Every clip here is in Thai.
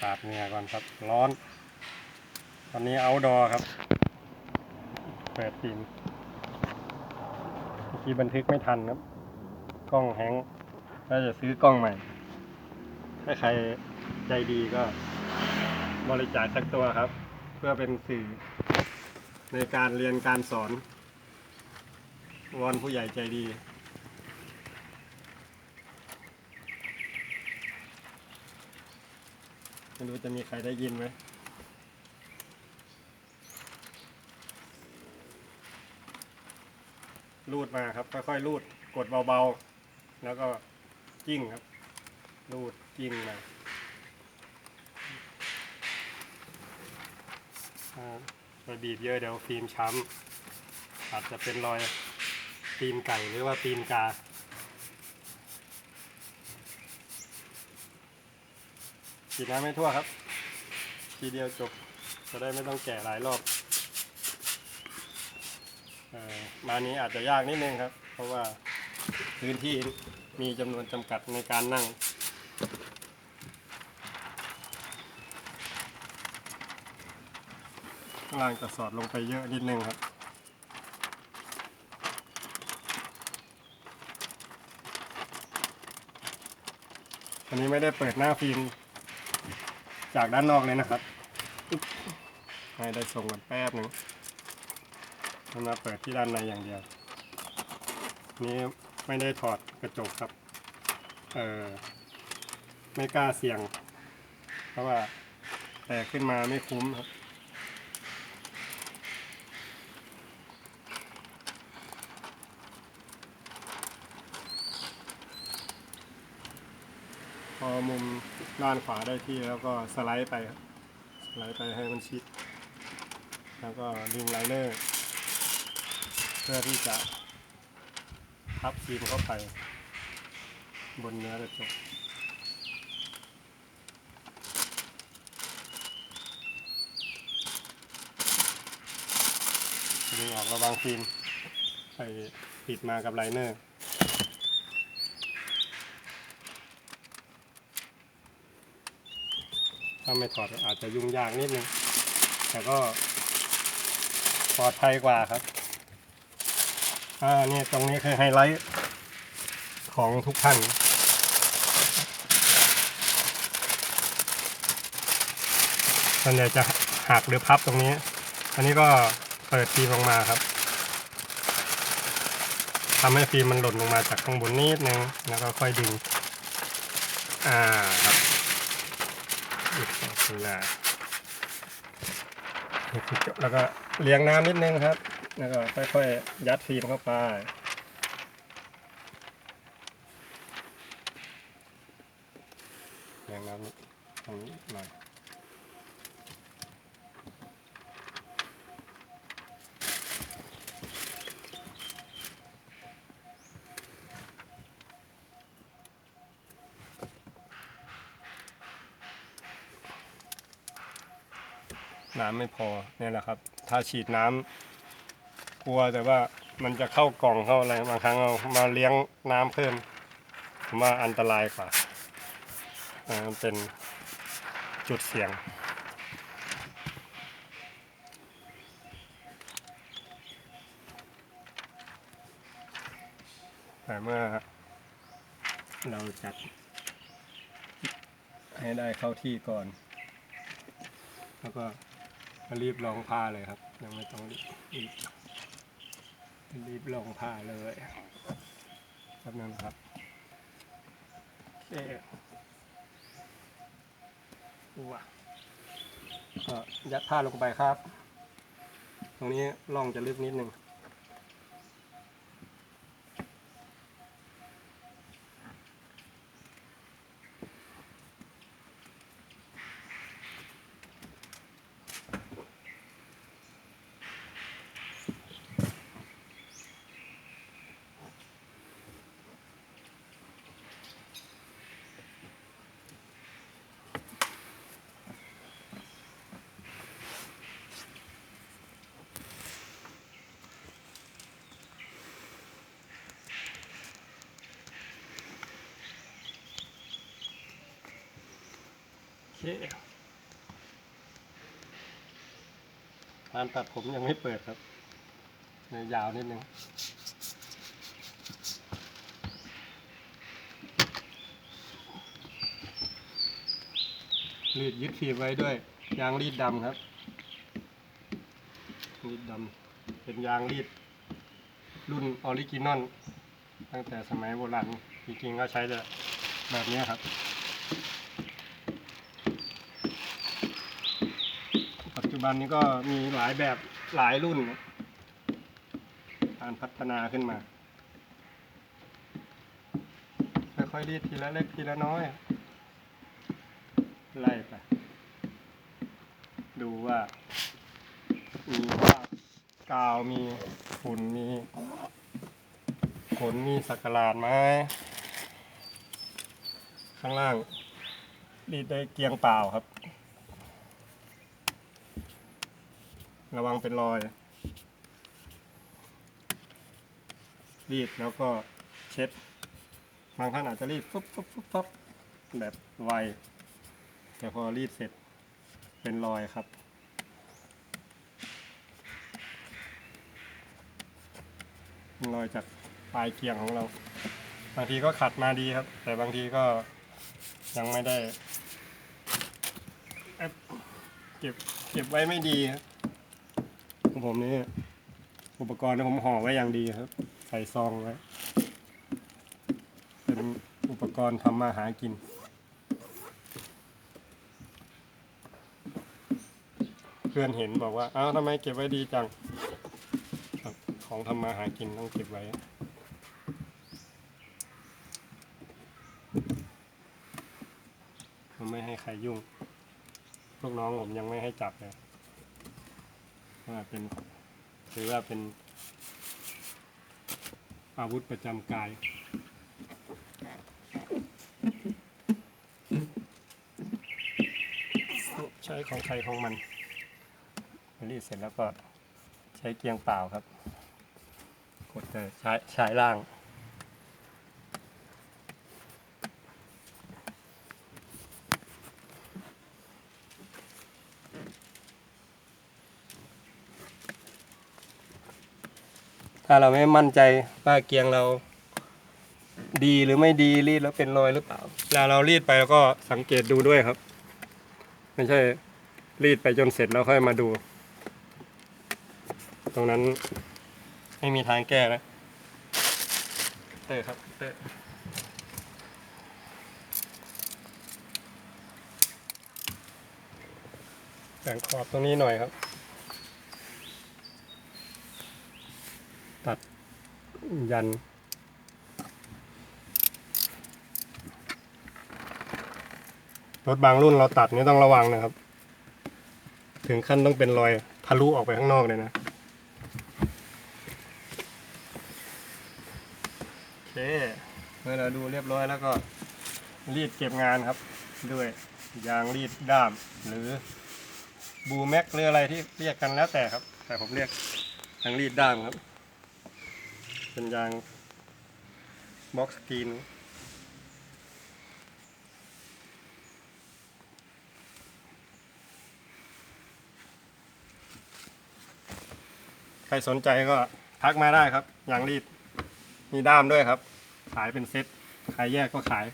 สาดเหงื่อก่อนครับ ร้อน ตอนนี้เอาดอครับ เปิดฟิล์มเมื่อกี้บันทึกไม่ทันครับ กล้องแฮงก์ก็จะซื้อกล้องใหม่ ถ้าใครใจดีก็ บริจาคสักตัวครับ เพื่อเป็นสื่อในการเรียนการสอนวอนผู้ใหญ่ใจดี ไม่รู้จะมีใครได้ยินไหมรูดมาครับ ค่อยๆรูดกดเบาๆ แล้วก็จิ้งครับ รูดจิ้งมาอ่าไปบีบเยอะเดี๋ยวฟิล์มช้ำอาจจะเป็นรอยตีนไก่หรือว่าตีนกา ฉีดน้ำไม่ทั่วครับ ทีเดียวจบจะได้ไม่ต้องแกะหลายรอบออมานี้อาจจะยากนิดนึงครับ เพราะว่าพื้นที่มีจำนวนจำกัดในการนั่งข้างล่างจะสอดลงไปเยอะนิดนึงครับ อันนี้ไม่ได้เปิดหน้าฟิล์ม จากด้านนอกเลยนะครับให้ได้ส่งกันแป๊บหนึ่งมันมาเปิดที่ด้านในอย่างเดียว นี้ไม่ได้ถอดกระจกครับ เออไม่กล้าเสี่ยง เพราะว่าแตกขึ้นมาไม่คุ้มครับพอมุม ด้านขวาได้ที่แล้วก็สไลด์ไปสไลด์ไปให้มันชิด แล้วก็ดึงไลเนอร์เพื่อที่จะทับฟิล์มเข้าไป บนเนื้อกระจกดึงออกระวังฟิล์มไปติดมากับไลเนอร์ ถ้าไม่ถอดอาจจะยุ่งยากนิดนึง แต่ก็ปลอดภัยกว่าครับ อ่า นี่ตรงนี้คือไฮไลท์ของทุกท่านส่วนใหญ่จะหักหรือพับตรงนี้ อันนี้ก็เปิดฟิล์มลงมาครับทำให้ฟิล์มมันหล่นลงมาจากข้างบนนิดนึง แล้วก็ค่อยดึง อ่าครับ อีกสองคนละนี่คือจบแล้วก็เลี้ยงน้ำนิดนึงครับ แล้วก็ค่อยๆยัดฟิล์มเข้าไปเลี้ยงน้ำนิดตรงนี้หน่อย น้ำไม่พอเนี่ยแหละครับ ถ้าฉีดน้ำกลัวแต่ว่ามันจะเข้ากล่องเข้าอะไรบางครั้งเอามาเลี้ยงน้ำเพิ่มผมว่าอันตรายกว่าเป็นจุดเสี่ยงแต่เมื่อเราจัดให้ได้เข้าที่ก่อน แล้วก็ รีบลองผ้าเลยครับยังไม่ต้องรีบรีบลองผ้าเลยแป๊บนั่นครับเอ๊ะว้าก็ยัดผ้าลงไปครับ ตรงนี้ร่องจะลึกนิดนึง คพานตัดผมยังไม่เปิดครับในยาวนิดนึงรีดยึดฟีบไว้ด้วย ยางรีดดำครับ รีดดำเป็นยางรีด รุ่นออริจินอลตั้งแต่สมัยโบราณจริงๆก็ใช้แบบนี้ครับ จุบันนี้ก็มีหลายแบบหลายรุ่น การพัฒนาขึ้นมา ค่อยๆรีดทีละเล็กทีละน้อย ไล่ไป ดูว่า มีว่ากาวมีฝุ่นมีขนมีสักหลาดไหมข้างล่างรีดได้เกียงเปล่าครับ ระวังเป็นรอย รีดแล้วก็เช็ด บางท่านอาจจะรีดปุ๊บปุ๊บปุ๊บปุ๊บแบบไว แต่พอรีดเสร็จเป็นรอยครับรอยจากปลายเกียงของเรา บางทีก็ขัดมาดีครับ แต่บางทีก็ยังไม่ได้ เก็บเก็บไว้ไม่ดีครับ ของผมนี่อุปกรณ์ที่ผมห่อไว้อย่างดีครับ ใส่ซองไว้ เป็นอุปกรณ์ทำมาหากิน เพื่อนเห็นบอกว่า อ้าวทำไมเก็บไว้ดีจัง ของทำมาหากินต้องเก็บไว้ผมไม่ให้ใครยุ่งลูกน้องผมยังไม่ให้จับเลย ว่าเป็นถือว่าเป็นอาวุธประจำกาย ใช้ของใครของมันรีดเสร็จแล้วก็ใช้เกียงเปล่าครับ กดเลยใช้ใช้ล่าง ถ้าเราไม่มั่นใจว่าเกียงเราดีหรือไม่ดีรีดแล้วเป็นรอยหรือเปล่าเวลาเรารีดไปแล้วก็สังเกตดูด้วยครับ ไม่ใช่รีดไปจนเสร็จแล้วค่อยมาดู ตรงนั้นไม่มีทางแก้นะเตอร์ครับเตอร์แบ่งขอบตรงนี้หน่อยครับ ตัด ยัน รถบางรุ่นเราตัดนี่ต้องระวังนะครับ ถึงขั้นต้องเป็นรอยทะลุออกไปข้างนอกเลยนะโอเคเมื่อเราดูเรียบร้อยแล้วก็รีดเก็บงานครับ ด้วยยางรีดด้ามหรือบูแม็กหรืออะไรที่เรียกกันแล้วแต่ครับ แต่ผมเรียกยางรีดด้ามครับ เป็นยางบ็อกสกรีนใครสนใจก็ทักมาได้ครับยางรีดมีด้ามด้วยครับ ขายเป็นเซ็ตขายแยกก็ขาย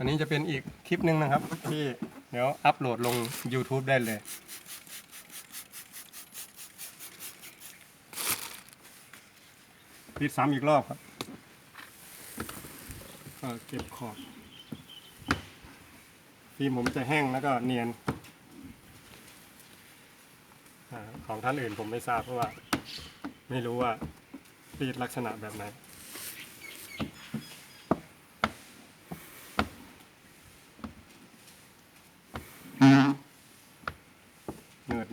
อันนี้จะเป็นอีกคลิปหนึ่งนะครับ ที่เดี๋ยวอัปโหลดลง YouTube ได้เลยรีดซ้ำอีกรอบครับก็เก็บขอบฟิล์มผมจะแห้งแล้วก็เนียนอของท่านอื่นผมไม่ทราบเพราะว่า ไม่รู้ว่ารีดลักษณะแบบไหน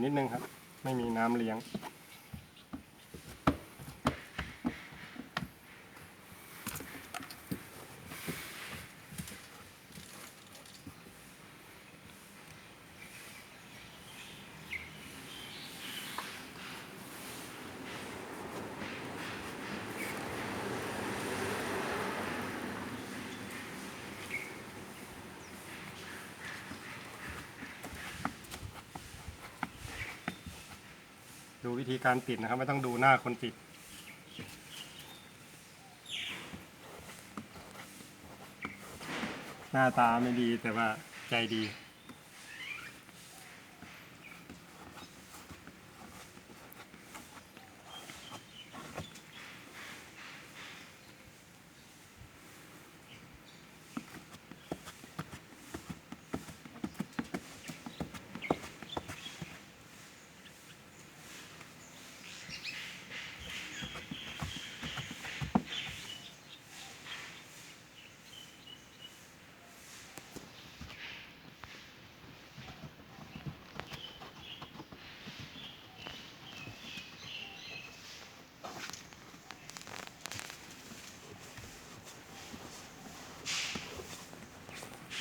นิดนึงครับ ไม่มีน้ำเลี้ยง ดูวิธีการปิดนะครับ ไม่ต้องดูหน้าคนปิด หน้าตาไม่ดีแต่ว่าใจดี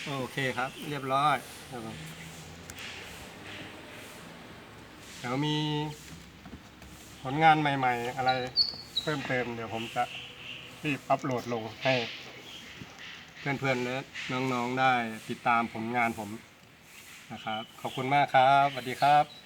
โอเคครับ เรียบร้อยครับผมเดี๋ยวมีผลงานใหม่ ๆ อะไรเพิ่มเติม เดี๋ยวผมจะรีบอัปโหลดลงให้ เพื่อนๆและน้องๆได้ติดตามผลงานผมนะครับ ขอบคุณมากครับสวัสดีครับ